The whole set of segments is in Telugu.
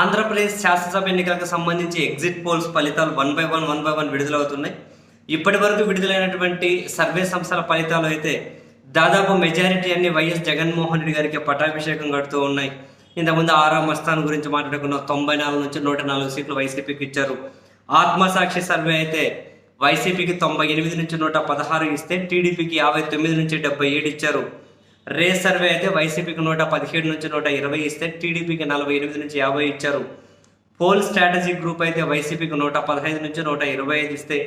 ఆంధ్రప్రదేశ్ శాసనసభ ఎన్నికలకు సంబంధించి ఎగ్జిట్ పోల్స్ ఫలితాలు one by one one by one విడుదలవుతున్నాయి. ఇప్పటి వరకు విడుదలైనటువంటి సర్వే సంస్థల ఫలితాలు అయితే దాదాపు మెజారిటీ అన్ని వైఎస్ జగన్మోహన్ రెడ్డి గారికి పట్టాభిషేకం కడుతూ ఉన్నాయి. ఇంతకుముందు ఆరా మస్తాన్ గురించి మాట్లాడుకున్న తొంభై నాలుగు నుంచి నూట నాలుగు సీట్లు వైసీపీకి ఇచ్చారు. ఆత్మసాక్షి సర్వే అయితే వైసీపీకి తొంభై ఎనిమిది నుంచి నూట పదహారు ఇస్తే టీడీపీకి యాభై తొమ్మిది నుంచి డెబ్బై ఏడు ఇచ్చారు. రే సర్వే అయితే వైసీపీకి నూట పదిహేడు నుంచి నూట ఇరవై ఇస్తే టీడీపీకి నలభై ఎనిమిది నుంచి యాభై ఇచ్చారు. పోల్ స్ట్రాటజీ గ్రూప్ అయితే వైసీపీకి నూట పదహైదు నుంచి నూట ఇరవై ఐదు ఇస్తే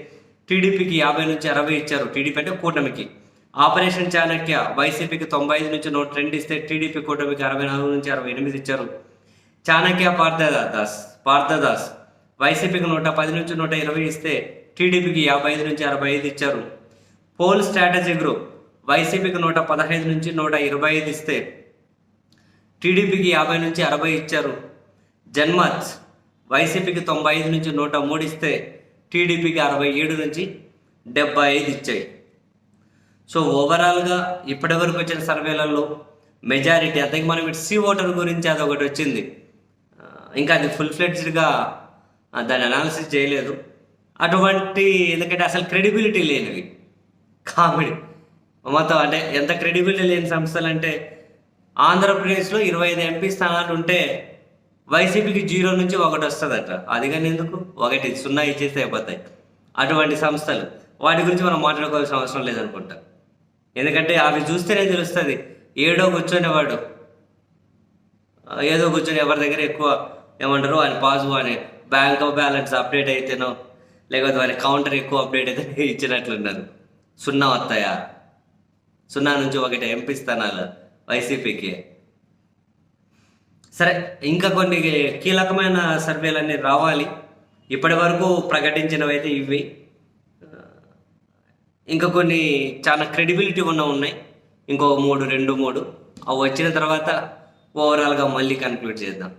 టీడీపీకి యాభై నుంచి అరవై ఇచ్చారు. టీడీపీ అంటే కూటమికి. ఆపరేషన్ చాణక్య వైసీపీకి తొంభై ఐదు నుంచి నూట రెండు ఇస్తే టీడీపీ కూటమికి అరవై నాలుగు నుంచి అరవై ఎనిమిది ఇచ్చారు. చాణక్య పార్థదాస్ పార్థదాస్ వైసీపీకి నూట పది నుంచి నూట ఇరవై ఇస్తే టీడీపీకి యాభై ఐదు నుంచి అరవై ఐదు ఇచ్చారు. పోల్ స్ట్రాటజీ గ్రూప్ వైసీపీకి నూట పదహైదు నుంచి నూట ఇరవై ఐదు ఇస్తే టీడీపీకి యాభై నుంచి అరవై ఇచ్చారు. జన్మత్ వైసీపీకి తొంభై ఐదు నుంచి నూట మూడు ఇస్తే టీడీపీకి అరవై ఏడు నుంచి డెబ్బై ఐదు ఇచ్చాయి. సో ఓవరాల్గా ఇప్పటివరకు వచ్చిన సర్వేలలో మెజారిటీ అంతే మనం ఇటు సి ఓటర్ గురించి అది ఒకటి వచ్చింది ఇంకా అది ఫుల్ ఫ్లెడ్జ్డ్గా దాన్ని అనాలిసిస్ చేయలేదు. అటువంటి ఎందుకంటే అసలు క్రెడిబిలిటీ లేనివి. కామెడీ. మొత్తం అంటే ఎంత క్రెడిబిలిటీ లేని సంస్థలు అంటే ఆంధ్రప్రదేశ్లో ఇరవై ఐదు ఎంపీ స్థానాలు ఉంటే వైసీపీకి జీరో నుంచి ఒకటి వస్తుందట. అది కానీ ఎందుకు? ఒకటి సున్నా ఇచ్చేస్తే అయిపోతాయి. అటువంటి సంస్థలు. వాటి గురించి మనం మాట్లాడుకోవాల్సిన అవసరం లేదనుకుంటా. ఎందుకంటే అవి చూస్తేనే తెలుస్తుంది. ఏడో కూర్చొనేవాడు ఏదో కూర్చొని ఎవరి దగ్గర ఎక్కువ ఏమంటారు? అని పాజిటివ్ అని బ్యాంక్ బ్యాలెన్స్ అప్డేట్ అయితేనో లేకపోతే వారి కౌంటర్ ఎక్కువ అప్డేట్ అయితే ఇచ్చినట్లున్నారు. సున్నా వస్తాయా? సున్నా నుంచి ఒకటి ఎంపీ స్థానాలు వైసీపీకి. సరే ఇంకా కొన్ని కీలకమైన సర్వేలన్నీ రావాలి. ఇప్పటి వరకు ప్రకటించినవి అయితే ఇవి ఇంకా కొన్ని చాలా క్రెడిబిలిటీ ఉన్న ఉన్నాయి. ఇంకో మూడు రెండు మూడు. అవి వచ్చిన తర్వాత ఓవరాల్గా మళ్ళీ కన్క్లూడ్ చేద్దాం.